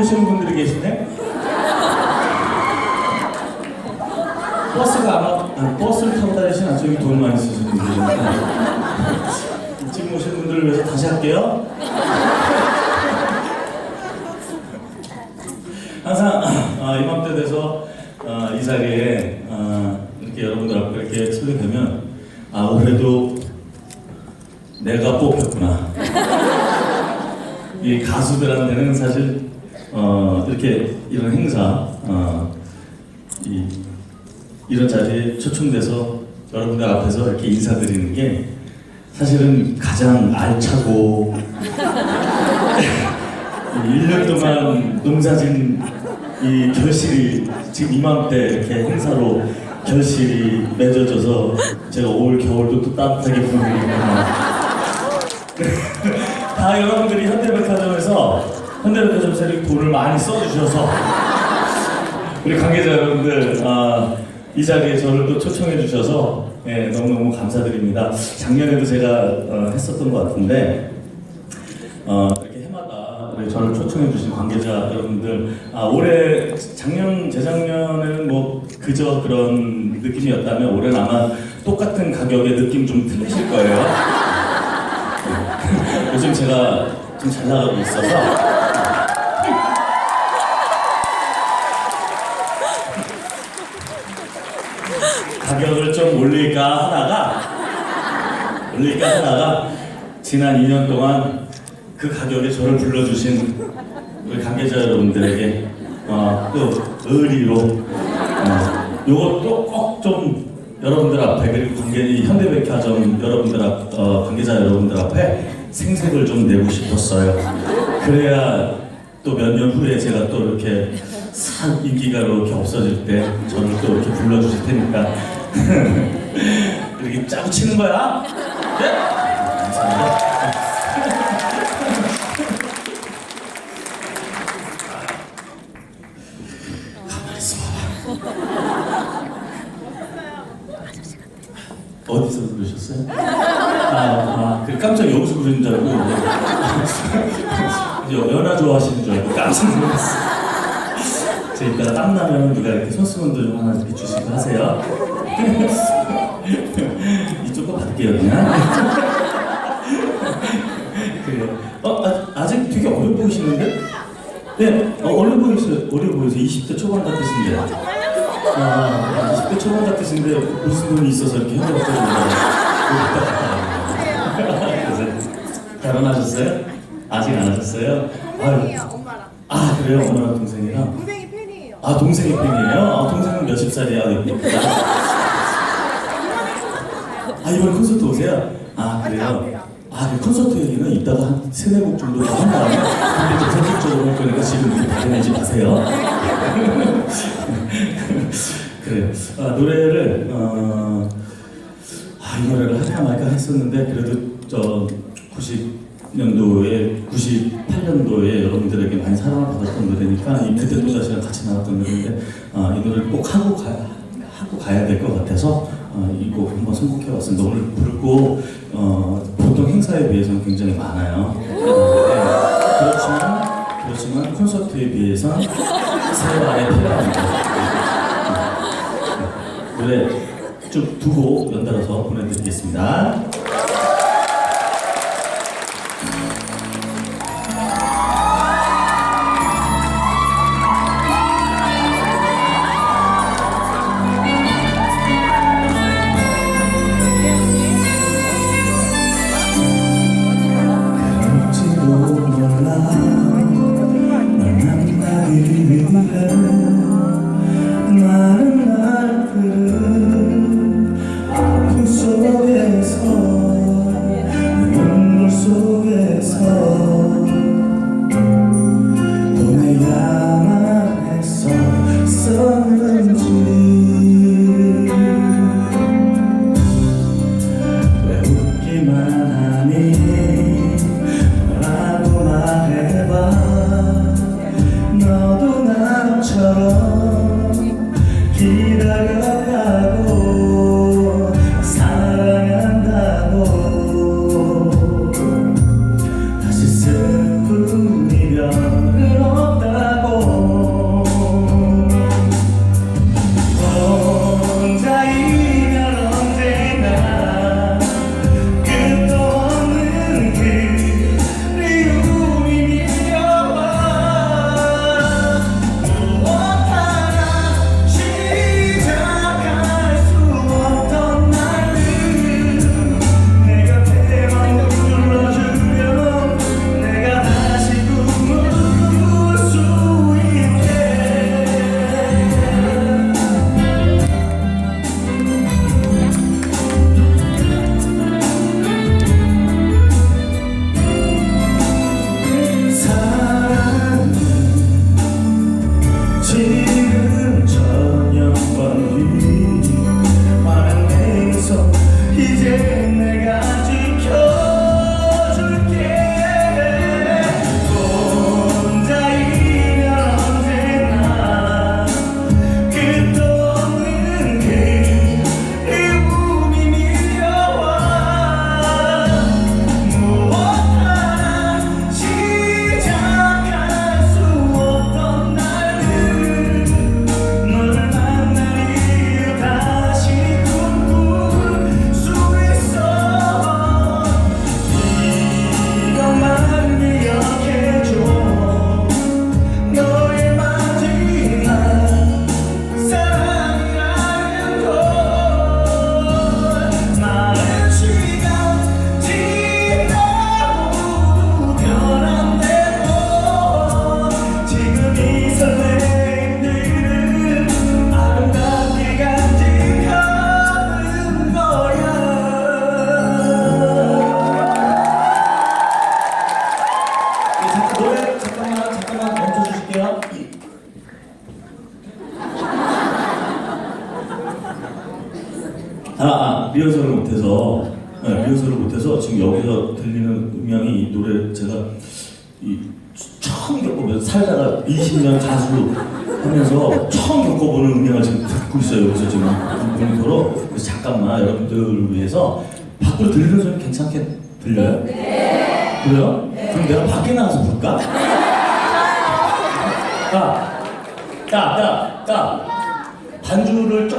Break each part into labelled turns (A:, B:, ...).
A: 오시는 분들이 계시네? 버스가 아마 아, 버스를 타고 다니시는 아주 돈 많이 쓰셨는데 지금 오시는 분들을 위해서 다시 할게요. 항상 아, 이맘때 돼서 아, 이 자리에 아, 이렇게 여러분들 앞에 이렇게 서게 되면 아 올해도 내가 뽑혔구나. 이 가수들한테는 사실 이렇게 인사드리는 게 사실은 가장 알차고 1년 동안 농사진 이 결실이 지금 이맘때 이렇게 행사로 결실이 맺어져서 제가 올 겨울도 또 따뜻하게 보내니까 다 여러분들이 현대백화점에서 현대백화점에서 이렇게 돈을 많이 써주셔서 우리 관계자 여러분들 아, 이 자리에 저를 또 초청해 주셔서 예, 너무너무 감사드립니다. 작년에도 제가 어, 했었던 것 같은데 어, 이렇게 해마다 우리 저를 초청해 주신 관계자 여러분들 아, 올해 작년 재작년에는 뭐 그저 그런 느낌이었다면 올해는 아마 똑같은 가격의 느낌 좀 틀리실 거예요. 요즘 제가 좀 잘 나가고 있어서 가격을 좀 올릴까 하다가 올릴까 하다가 지난 2년 동안 그 가격에 저를 불러주신 우리 관계자 여러분들에게 어, 또 의리로 어, 요것도 꼭 좀 여러분들 앞에 그리고 관계 이 현대백화점 여러분들 앞 어, 관계자 여러분들 앞에 생색을 좀 내고 싶었어요. 그래야 또 몇 년 후에 제가 또 이렇게 싹 인기가 이렇게 없어질 때 저를 또 이렇게 불러주실 테니까 이렇게 짜고 치는 거야? 네? 감사합니다. 어디서 부르셨어요? 아, 아, 그 깜짝 여기서 부르는 줄 알고 연하 좋아하시는 줄 알고 깜짝 놀랐어. 저 이따가 땀 나면 누가 이렇게 손수건도 좀 하나 이렇게 주시고 하세요. 이쪽 거 받을게요 그냥. 그래요. 어 아, 아직 되게 어려 보이시는데? 네, 어, 어려 보이세요. 어려 보이세요. 20대 초반 같으신데. 아, 20대 초반 같으신데 무슨 분이 있어서 이렇게 현대백화점에 결혼하셨어요? 아직 안 하셨어요? 아유, 아 그래요? 엄마랑 동생이랑? 아 동생이 팬이에요? 아 동생은 몇십 살이야? 아 이번에 콘서트 오세요? 아 그래요? 아, 그 콘서트 얘기는 이따가 한 세네 곡 정도 더 한 다음에 근데 또 본격적으로 할 거니까 지금 이렇게 발견하지 마세요. 그래요. 아, 노래를 어, 아, 이 노래를 할까 말까 했었는데 그래도 저 90년도에 98년도에 여러분들에게 많이 사랑을 받았던 노래니까 이 그때 또 다시랑 같이 나왔던 노래인데 아, 이 노래를 꼭 하고 가 하고 가야 될 것 같아서 어, 이곡 한번 선곡해 왔습니다. 오늘 곡 어, 보통 행사에 비해서는 굉장히 많아요. 어, 네. 그렇지만 그렇지만 콘서트에 비해서는 세발에 필요합니다. 노래 쭉 두고 연달아서 보내드리겠습니다.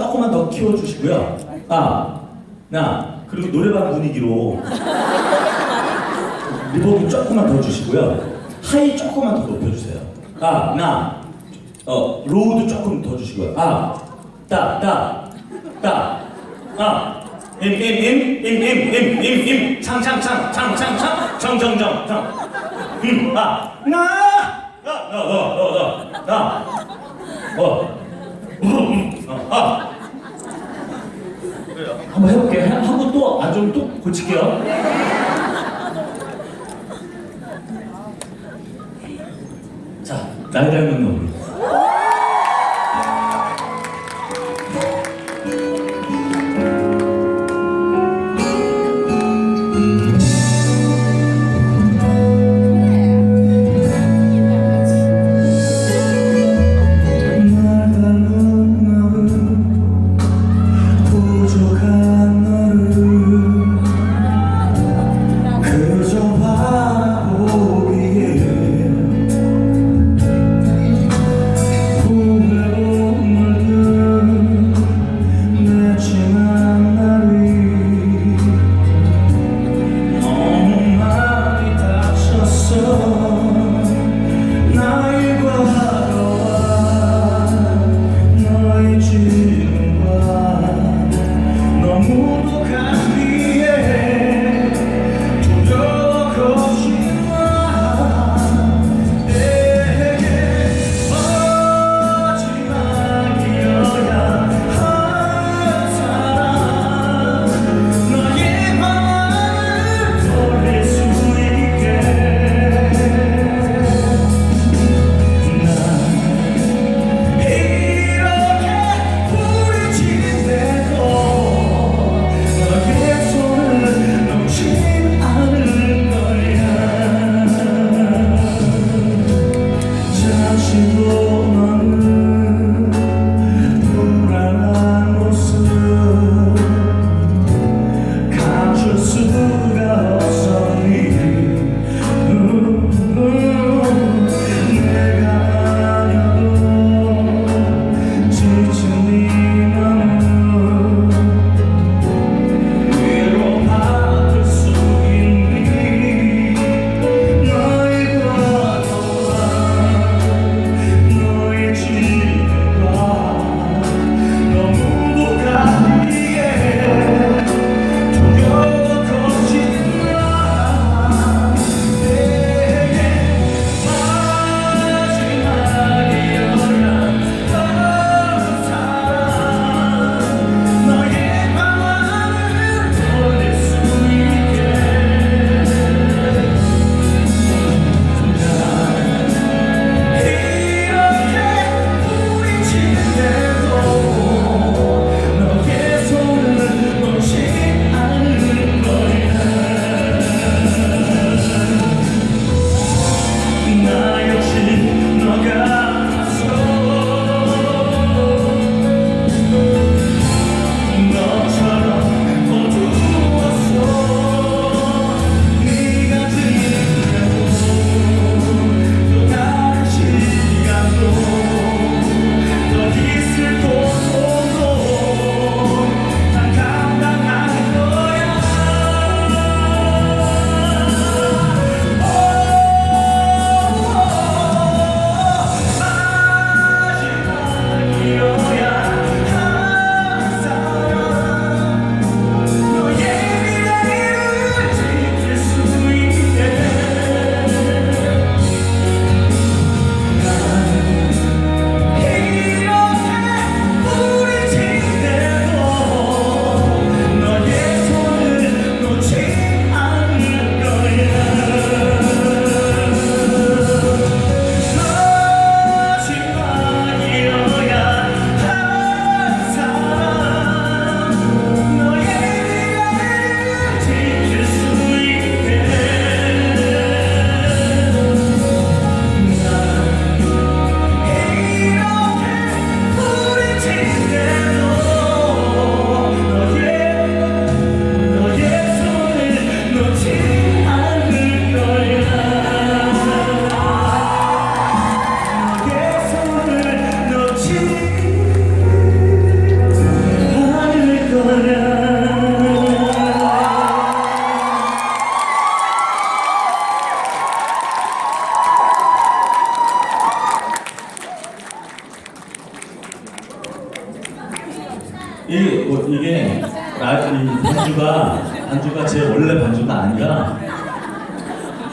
A: 조금만 더 키워주시고요. 아, 나 그리고 노래방 분위기로 리버브 조금만 더 주시고요. 하이 조금만 더 높여주세요. 아, 나, 어, 로우도 조금 더 주시고요. 아, 따, 따, 따, 아, 임, 임, 임, 임, 임, 임, 임, 임, 창, 창, 창, 창, 창, 창, 정, 정, 정, 정. 음, 아, 나, 나, 너, 너, 너, 너, 나, 어, 음, 음, 어, 아. 한번 해볼게. 해- 하고 또 안 좋으면 또 고칠게요. 자, 날 닮은 놈.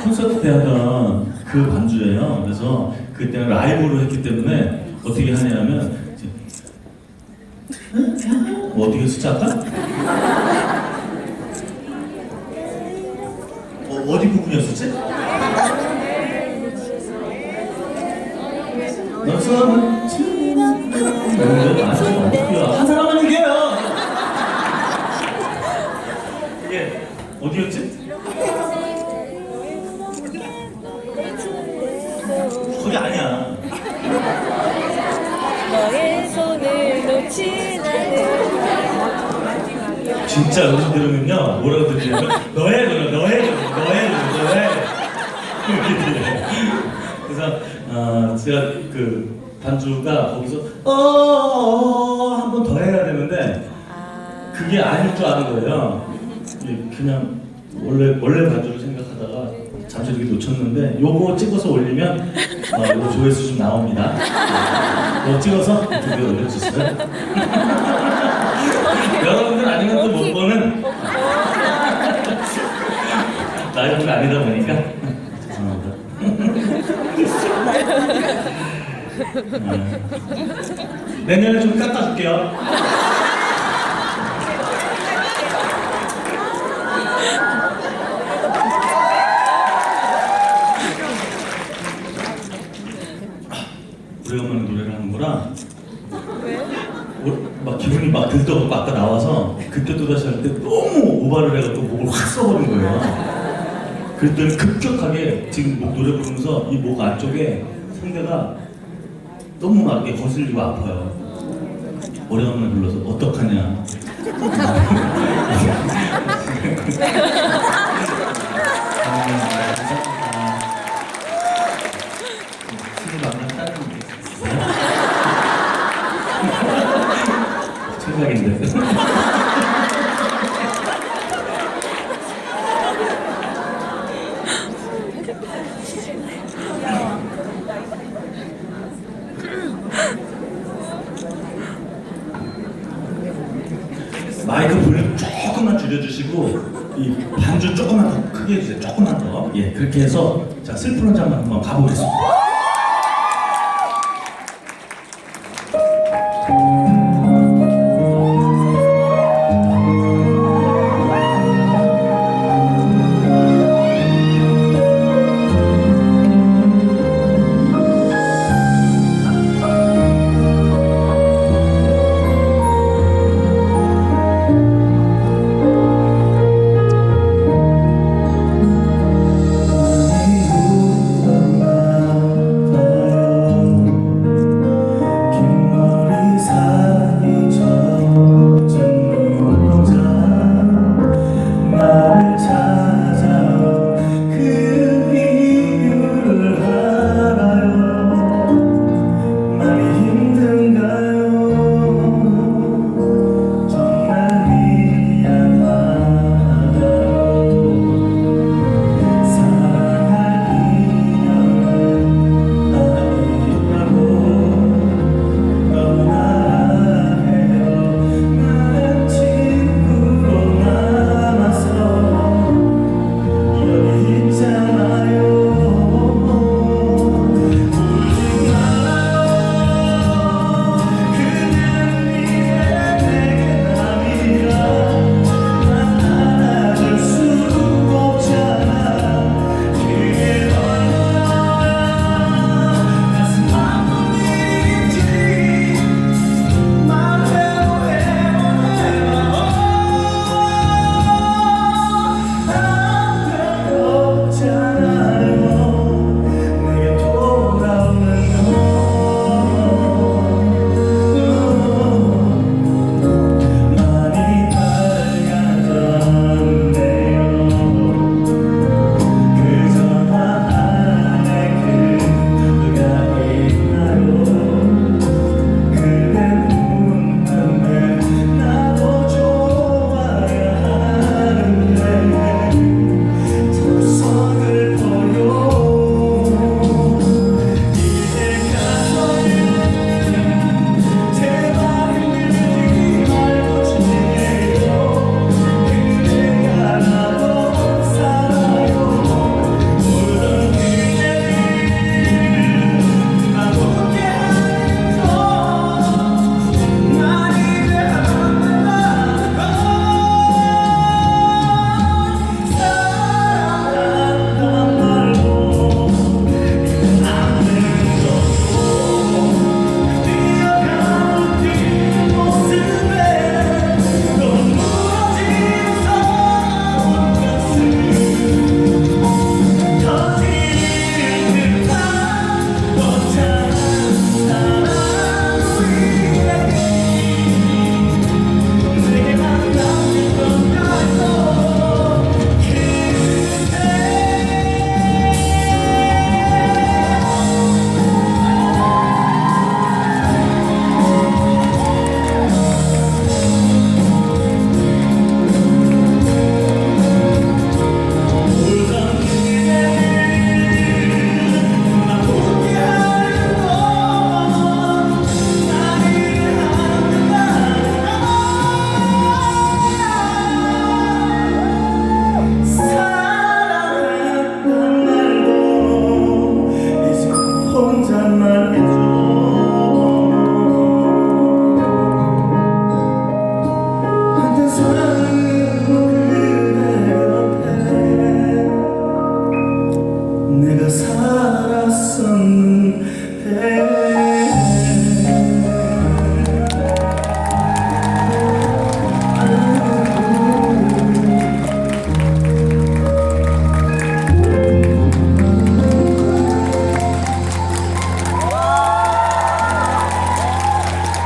A: 콘서트 때 하던 그 반주예요. 그래서 그때는 라이브로 했기 때문에 어떻게 하냐면 뭐 어떻게 숫자 할까? 어, 어디 부분이었었지? 너처럼 이런데 어 진짜 음식 들으면요 뭐라고 들리냐면 너의 노래 너의 노래 너의 노래 너의 이렇게 들려요 그래서 어, 제가 그 반주가 거기서 어한 번 더 해야 되는데. 그게 아닐 줄 아는 거예요. 이 그냥 원래 원래 반주를 생각하다가 잠시 이렇게 놓쳤는데 요거 찍어서 올리면 어, 요거 조회수 좀 나옵니다. 네. 요거 찍어서 유튜브에 올려주세요 아니면 또 못 보는 라이브가 아니다 보니까 죄송합니다. 네. 내년에 좀 깎아줄게요. 오래간만에 노래를 하는구나. 오- 막 들떠고 아까 나와서 그때 또 다시 할때 너무 오바를 해가지고 목을 확 써버린 거예요. 그랬더니 급격하게 지금 목 노래 부르면서 이 목 안쪽에 상대가 너무 막 이렇게 거슬리고 아파요. 오래간만에 불러서 어떡하냐. 이 반주 조금만 더 크게 해주세요. 조금만 더. 예, 그렇게 해서 자 슬픈 한장 한번 가보겠습니다.